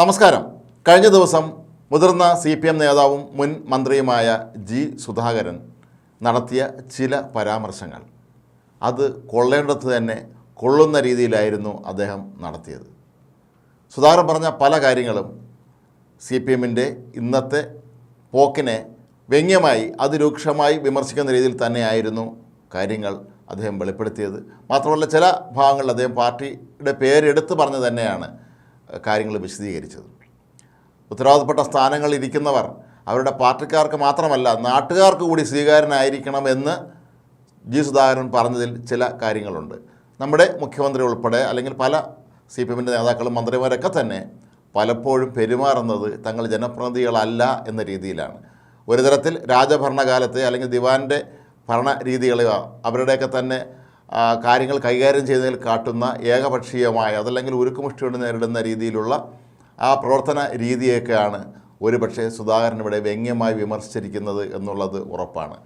നമസ്കാരം. കഴിഞ്ഞ ദിവസം മുതിർന്ന സി പി എം നേതാവും മുൻ മന്ത്രിയുമായ ജി സുധാകരൻ നടത്തിയ ചില പരാമർശങ്ങൾ. അത് കൊള്ളേണ്ടത് തന്നെ കൊള്ളുന്ന രീതിയിലായിരുന്നു അദ്ദേഹം നടത്തിയത്. സുധാകരൻ പറഞ്ഞ പല കാര്യങ്ങളും സി പി എമ്മിന്റെ ഇന്നത്തെ പോക്കിനെ വ്യംഗ്യമായി അതിരൂക്ഷമായി വിമർശിക്കുന്ന രീതിയിൽ തന്നെയായിരുന്നു കാര്യങ്ങൾ അദ്ദേഹം വെളിപ്പെടുത്തിയത്. മാത്രമല്ല ചില ഭാഗങ്ങളിൽ അദ്ദേഹം പാർട്ടിയുടെ പേരെടുത്ത് പറഞ്ഞു തന്നെയാണ് കാര്യങ്ങൾ വിശദീകരിച്ചത്. ഉത്തരവാദപ്പെട്ട സ്ഥാനങ്ങളിൽ ഇരിക്കുന്നവർ അവരുടെ പാർട്ടിക്കാർക്ക് മാത്രമല്ല നാട്ടുകാർക്ക് കൂടി സ്വീകാര്യനായിരിക്കണമെന്ന് ജി സുധാകരൻ പറഞ്ഞതിൽ ചില കാര്യങ്ങളുണ്ട്. നമ്മുടെ മുഖ്യമന്ത്രി ഉൾപ്പെടെ അല്ലെങ്കിൽ പല സി പി എമ്മിന്റെ നേതാക്കളും മന്ത്രിമാരൊക്കെ തന്നെ പലപ്പോഴും പെരുമാറുന്നത് തങ്ങൾ ജനപ്രതിനിധികളല്ല എന്ന രീതിയിലാണ്. ഒരു തരത്തിൽ രാജഭരണകാലത്തെ അല്ലെങ്കിൽ ദിവാന്റെ ഭരണ രീതികളെയോ അവരുടെയൊക്കെ തന്നെ കാര്യങ്ങൾ കൈകാര്യം ചെയ്യുന്നതിൽ കാട്ടുന്ന ഏകപക്ഷീയമായ അതല്ലെങ്കിൽ ഉരുക്കുമുഷ്ടിയോട് നേരിടുന്ന രീതിയിലുള്ള ആ പ്രവർത്തന രീതിയൊക്കെയാണ് ഒരുപക്ഷെ സുധാകരൻ ഇവിടെ വ്യംഗ്യമായി വിമർശിച്ചിരിക്കുന്നത് എന്നുള്ളത് ഉറപ്പാണ്.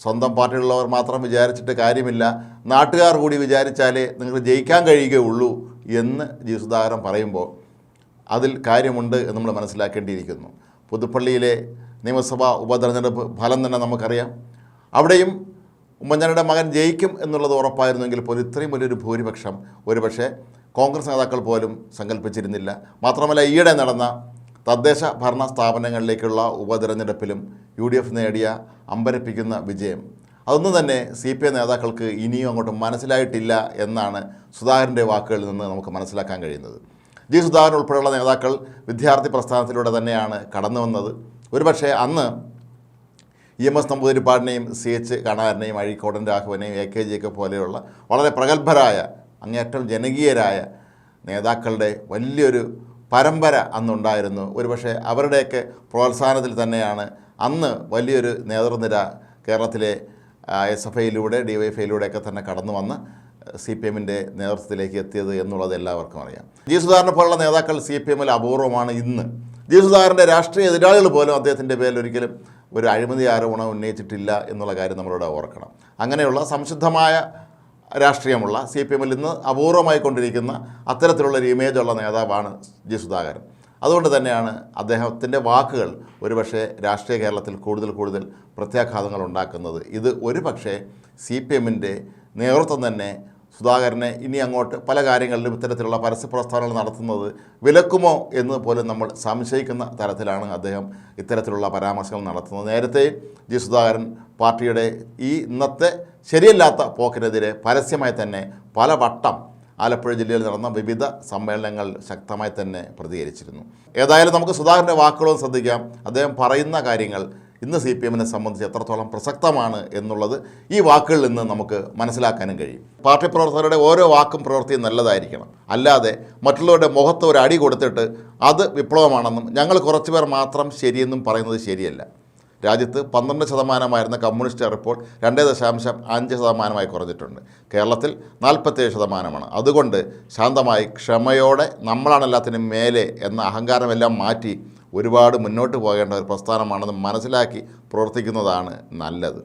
സ്വന്തം പാർട്ടിയിലുള്ളവർ മാത്രം വിചാരിച്ചിട്ട് കാര്യമില്ല. നാട്ടുകാർ കൂടി വിചാരിച്ചാലേ നിങ്ങൾക്ക് ജയിക്കാൻ കഴിയുകയുള്ളൂ എന്ന് ജി സുധാകരൻ പറയുമ്പോൾ അതിൽ കാര്യമുണ്ട് എന്ന് നമ്മൾ മനസ്സിലാക്കേണ്ടിയിരിക്കുന്നു. പുതുപ്പള്ളിയിലെ നിയമസഭാ ഉപതെരഞ്ഞെടുപ്പ് ഫലം തന്നെ നമുക്കറിയാം. അവിടെയും ഉമ്മൻചാണ്ടിയുടെ മകൻ ജയിക്കും എന്നുള്ളത് ഉറപ്പായിരുന്നെങ്കിൽ പോലും ഇത്രയും വലിയൊരു ഭൂരിപക്ഷം ഒരുപക്ഷെ കോൺഗ്രസ് നേതാക്കൾ പോലും സങ്കല്പിച്ചിരുന്നില്ല. മാത്രമല്ല ഈയിടെ നടന്ന തദ്ദേശ ഭരണ സ്ഥാപനങ്ങളിലേക്കുള്ള ഉപതെരഞ്ഞെടുപ്പിലും യു ഡി എഫ് നേടിയ അമ്പരപ്പിക്കുന്ന വിജയം. അതൊന്നും തന്നെ സി പി ഐ നേതാക്കൾക്ക് ഇനിയും അങ്ങോട്ട് മനസ്സിലായിട്ടില്ല എന്നാണ് സുധാകരന്റെ വാക്കുകളിൽ നിന്ന് നമുക്ക് മനസ്സിലാക്കാൻ കഴിയുന്നത്. ജി സുധാകരൻ ഉൾപ്പെടെയുള്ള നേതാക്കൾ വിദ്യാർത്ഥി പ്രസ്ഥാനത്തിലൂടെ തന്നെയാണ് കടന്നു വന്നത് ഒരുപക്ഷെ അന്ന് ഇ എം എസ് നമ്പൂതിരിപ്പാടിനെയും സി എച്ച് കണാരനെയും അഴീക്കോടൻ രാഘവനെയും എ കെ ജിയൊക്കെ പോലെയുള്ള വളരെ പ്രഗത്ഭരായ അങ്ങേറ്റം ജനകീയരായ നേതാക്കളുടെ വലിയൊരു പരമ്പര അന്നുണ്ടായിരുന്നു. ഒരുപക്ഷെ അവരുടെയൊക്കെ പ്രോത്സാഹനത്തിൽ തന്നെയാണ് അന്ന് വലിയൊരു നേതൃനിര കേരളത്തിലെ എസ് എഫ് ഐയിലൂടെ ഡി വൈ എഫ് തന്നെ കടന്നു വന്ന് സി പി എമ്മിന്റെ നേതൃത്വത്തിലേക്ക് എത്തിയത് എന്നുള്ളത് എല്ലാവർക്കും അറിയാം. ജി സുധാകരനെ പോലുള്ള നേതാക്കൾ സി പി എമ്മിൽ അപൂർവമാണ് ഇന്ന്. ജി രാഷ്ട്രീയ എതിരാളികൾ പോലും അദ്ദേഹത്തിന്റെ പേരിൽ ഒരിക്കലും ഒരു അഴിമതി ആരോപണം ഉന്നയിച്ചിട്ടില്ല എന്നുള്ള കാര്യം നമ്മളിവിടെ ഓർക്കണം. അങ്ങനെയുള്ള സംശുദ്ധമായ രാഷ്ട്രീയമുള്ള സി പി എമ്മിൽ ഇന്ന് അപൂർവമായി കൊണ്ടിരിക്കുന്ന അത്തരത്തിലുള്ള ഒരു ഇമേജുള്ള നേതാവാണ് ജി സുധാകരൻ അതുകൊണ്ട് തന്നെയാണ് അദ്ദേഹത്തിന്റെ വാക്കുകൾ ഒരുപക്ഷെ രാഷ്ട്രീയ കേരളത്തിൽ കൂടുതൽ കൂടുതൽ പ്രത്യാഘാതങ്ങൾ ഉണ്ടാക്കുന്നത്. ഇത് ഒരു പക്ഷേ സി പി എമ്മിന്റെ നേതൃത്വം തന്നെ സുധാകരനെ ഇനി അങ്ങോട്ട് പല കാര്യങ്ങളിലും ഇത്തരത്തിലുള്ള പരസ്യ പ്രസ്ഥാനങ്ങൾ നടത്തുന്നത് വിലക്കുമോ എന്ന് പോലും നമ്മൾ സംശയിക്കുന്ന തരത്തിലാണ് അദ്ദേഹം ഇത്തരത്തിലുള്ള പരാമർശങ്ങൾ നടത്തുന്നത്. നേരത്തെ ജി സുധാകരൻ പാർട്ടിയുടെ ഈ ഇന്നത്തെ ശരിയല്ലാത്ത പോക്കിനെതിരെ പരസ്യമായി തന്നെ പല വട്ടം ആലപ്പുഴ ജില്ലയിൽ നടന്ന വിവിധ സമ്മേളനങ്ങൾ ശക്തമായി തന്നെ പ്രതികരിച്ചിരുന്നു. ഏതായാലും നമുക്ക് സുധാകരന്റെ വാക്കുകളും ശ്രദ്ധിക്കാം. അദ്ദേഹം പറയുന്ന കാര്യങ്ങൾ ഇന്ന് സി പി എമ്മിനെ സംബന്ധിച്ച് എത്രത്തോളം പ്രസക്തമാണ് എന്നുള്ളത് ഈ വാക്കുകളിൽ നിന്ന് നമുക്ക് മനസ്സിലാക്കാനും കഴിയും. പാർട്ടി പ്രവർത്തകരുടെ ഓരോ വാക്കും പ്രവൃത്തിയും നല്ലതായിരിക്കണം. അല്ലാതെ മറ്റുള്ളവരുടെ മുഖത്ത് ഒരു അടി കൊടുത്തിട്ട് അത് വിപ്ലവമാണെന്നും ഞങ്ങൾ കുറച്ചുപേർ മാത്രം ശരിയെന്നും പറയുന്നത് ശരിയല്ല. രാജ്യത്ത് പന്ത്രണ്ട് ശതമാനമായിരുന്ന കമ്മ്യൂണിസ്റ്റ് റിപ്പോർട്ട് രണ്ടേ ദശാംശം അഞ്ച് ശതമാനമായി കുറഞ്ഞിട്ടുണ്ട്. കേരളത്തിൽ നാൽപ്പത്തേഴ് ശതമാനമാണ്. അതുകൊണ്ട് ശാന്തമായി ക്ഷമയോടെ നമ്മളാണ് എല്ലാത്തിനും മേലെ എന്ന അഹങ്കാരമെല്ലാം മാറ്റി ഒരുപാട് മുന്നോട്ട് പോകേണ്ട ഒരു പ്രസ്ഥാനമാണെന്ന് മനസ്സിലാക്കി പ്രവർത്തിക്കുന്നതാണ് നല്ലത്.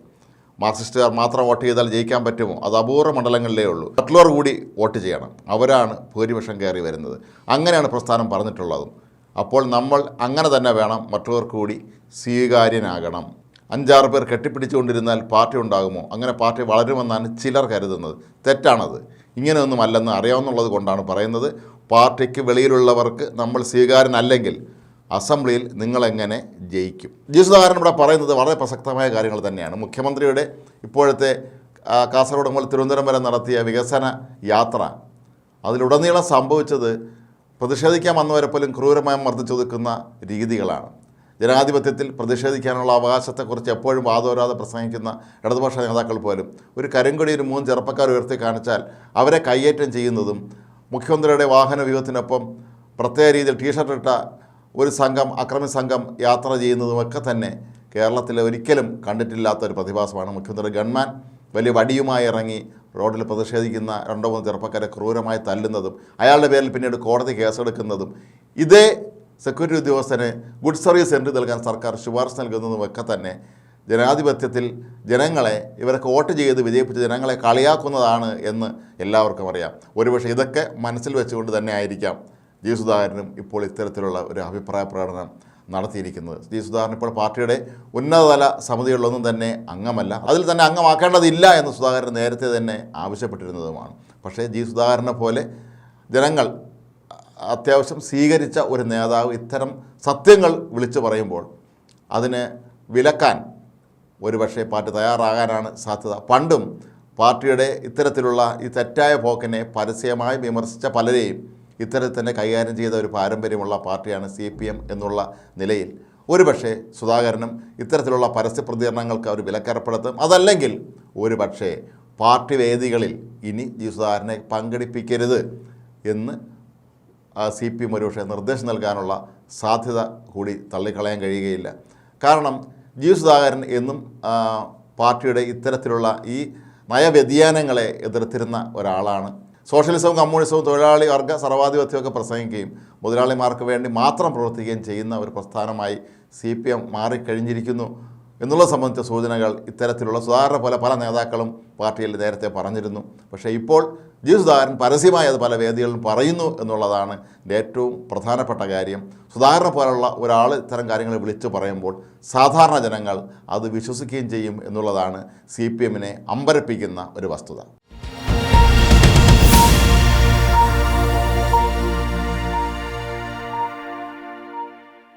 മാർക്സിസ്റ്റുകാർ മാത്രം വോട്ട് ചെയ്താൽ ജയിക്കാൻ പറ്റുമോ? അത് അപൂർവ മണ്ഡലങ്ങളിലേ ഉള്ളൂ. മറ്റുള്ളവർ കൂടി വോട്ട് ചെയ്യണം. അവരാണ് ഭൂരിപക്ഷം കയറി വരുന്നത്. അങ്ങനെയാണ് പ്രസ്ഥാനം പറഞ്ഞിട്ടുള്ളതും. അപ്പോൾ നമ്മൾ അങ്ങനെ തന്നെ വേണം മറ്റുള്ളവർക്ക് കൂടി സ്വീകാര്യനാകണം. അഞ്ചാറ് പേർ കെട്ടിപ്പിടിച്ചുകൊണ്ടിരുന്നാൽ പാർട്ടി ഉണ്ടാകുമോ? അങ്ങനെ പാർട്ടി വളരുമെന്നാണ് ചിലർ കരുതുന്നത്. തെറ്റാണത്. ഇങ്ങനെയൊന്നും അല്ലെന്ന് അറിയാവുന്നുള്ളത് കൊണ്ടാണ് പറയുന്നത്. പാർട്ടിക്ക് വെളിയിലുള്ളവർക്ക് നമ്മൾ സ്വീകാര്യനല്ലെങ്കിൽ അസംബ്ലിയിൽ നിങ്ങളെങ്ങനെ ജയിക്കും? ജീസുധാകരൻ ഇവിടെ പറയുന്നത് വളരെ പ്രസക്തമായ കാര്യങ്ങൾ തന്നെയാണ്. മുഖ്യമന്ത്രിയുടെ ഇപ്പോഴത്തെ കാസർഗോഡ് മുതൽ തിരുവനന്തപുരം വരെ നടത്തിയ വികസന യാത്ര അതിലുടനീളം സംഭവിച്ചത് പ്രതിഷേധിക്കാൻ വന്നവരെ പോലും ക്രൂരമായി മർദ്ദിച്ചൊതുക്കുന്ന രീതികളാണ്. ജനാധിപത്യത്തിൽ പ്രതിഷേധിക്കാനുള്ള അവകാശത്തെക്കുറിച്ച് എപ്പോഴും വാദോരാതെ പ്രസംഗിക്കുന്ന ഇടതുപക്ഷ നേതാക്കൾ പോലും ഒരു കരിങ്കൊടി ഒരു മൂന്ന് ചെറുപ്പക്കാർ ഉയർത്തി കാണിച്ചാൽ അവരെ കയ്യേറ്റം ചെയ്യുന്നതും മുഖ്യമന്ത്രിയുടെ വാഹന വ്യൂഹത്തിനൊപ്പം പ്രത്യേക രീതിയിൽ ടീഷർട്ട് ഇട്ട ഒരു സംഘം അക്രമി സംഘം യാത്ര ചെയ്യുന്നതുമൊക്കെ തന്നെ കേരളത്തിൽ ഒരിക്കലും കണ്ടിട്ടില്ലാത്ത ഒരു പ്രതിഭാസമാണ്. മുഖ്യമന്ത്രി ഗൺമാൻ വലിയ വടിയുമായി ഇറങ്ങി റോഡിൽ പ്രതിഷേധിക്കുന്ന രണ്ടോ മൂന്ന് ചെറുപ്പക്കാരെ ക്രൂരമായി തല്ലുന്നതും അയാളുടെ പേരിൽ പിന്നീട് കോടതി കേസെടുക്കുന്നതും ഇതേ സെക്യൂരിറ്റി ഉദ്യോഗസ്ഥന് ഗുഡ് സർവീസ് എൻട്രി നൽകാൻ സർക്കാർ ശുപാർശ നൽകുന്നതുമൊക്കെ തന്നെ ജനാധിപത്യത്തിൽ ജനങ്ങളെ ഇവരൊക്കെ വോട്ട് ചെയ്ത് വിജയിപ്പിച്ച് ജനങ്ങളെ കളിയാക്കുന്നതാണ് എന്ന് എല്ലാവർക്കും അറിയാം. ഒരുപക്ഷെ ഇതൊക്കെ മനസ്സിൽ വെച്ചുകൊണ്ട് തന്നെ ആയിരിക്കാം. ജി സുധാകരനും ഇപ്പോൾ ഇത്തരത്തിലുള്ള ഒരു അഭിപ്രായ പ്രകടനം നടത്തിയിരിക്കുന്നത്. ജി സുധാകരൻ ഇപ്പോൾ പാർട്ടിയുടെ ഉന്നതതല സമിതികളിലൊന്നും തന്നെ അംഗമല്ല. അതിൽ തന്നെ അംഗമാക്കേണ്ടതില്ല എന്ന് സുധാകരൻ നേരത്തെ തന്നെ ആവശ്യപ്പെട്ടിരുന്നതുമാണ്. പക്ഷേ ജി സുധാകരനെ പോലെ ജനങ്ങൾ അത്യാവശ്യം സ്വീകരിച്ച ഒരു നേതാവ് ഇത്തരം സത്യങ്ങൾ വിളിച്ചു പറയുമ്പോൾ അതിന് വിലക്കാൻ ഒരുപക്ഷെ പാർട്ടി തയ്യാറാകാനാണ് സാധ്യത. പണ്ടും പാർട്ടിയുടെ ഇത്തരത്തിലുള്ള ഈ തെറ്റായ പോക്കിനെ പരസ്യമായി വിമർശിച്ച പലരെയും ഇത്തരത്തിൽ തന്നെ കൈകാര്യം ചെയ്ത ഒരു പാരമ്പര്യമുള്ള പാർട്ടിയാണ് സി എന്നുള്ള നിലയിൽ. ഒരുപക്ഷെ സുധാകരനും ഇത്തരത്തിലുള്ള പരസ്യ പ്രതികരണങ്ങൾക്ക് അവർ വിലക്കേർപ്പെടുത്തും. അതല്ലെങ്കിൽ ഒരുപക്ഷെ പാർട്ടി വേദികളിൽ ഇനി ജി സുധാകരനെ പങ്കെടുപ്പിക്കരുത് എന്ന് സി പി എം ഒരുപക്ഷെ നിർദ്ദേശം നൽകാനുള്ള സാധ്യത കൂടി തള്ളിക്കളയാൻ കഴിയുകയില്ല. കാരണം ജി സുധാകരൻ എന്നും പാർട്ടിയുടെ ഇത്തരത്തിലുള്ള ഈ നയവ്യതിയാനങ്ങളെ എതിർത്തിരുന്ന ഒരാളാണ് സോഷ്യലിസവും കമ്മ്യൂണിസവും തൊഴിലാളി വർഗ സർവാധിപത്യമൊക്കെ പ്രസംഗിക്കുകയും മുതലാളിമാർക്ക് വേണ്ടി മാത്രം പ്രവർത്തിക്കുകയും ചെയ്യുന്ന ഒരു പ്രസ്ഥാനമായി സി പി എം മാറിക്കഴിഞ്ഞിരിക്കുന്നു എന്നുള്ളത് സംബന്ധിച്ച സൂചനകൾ ഇത്തരത്തിലുള്ള സുധാകരനെ പോലെ പല നേതാക്കളും പാർട്ടിയിൽ നേരത്തെ പറഞ്ഞിരുന്നു. പക്ഷേ ഇപ്പോൾ ജി സുധാകരൻ പരസ്യമായി അത് പല വേദികളിലും പറയുന്നു എന്നുള്ളതാണ് ഏറ്റവും പ്രധാനപ്പെട്ട കാര്യം. സുധാകരനെ പോലുള്ള ഒരാൾ ഇത്തരം കാര്യങ്ങൾ വിളിച്ചു പറയുമ്പോൾ സാധാരണ ജനങ്ങൾ അത് വിശ്വസിക്കുകയും ചെയ്യും എന്നുള്ളതാണ് സി പി എമ്മിനെ അമ്പരപ്പിക്കുന്ന ഒരു വസ്തുത.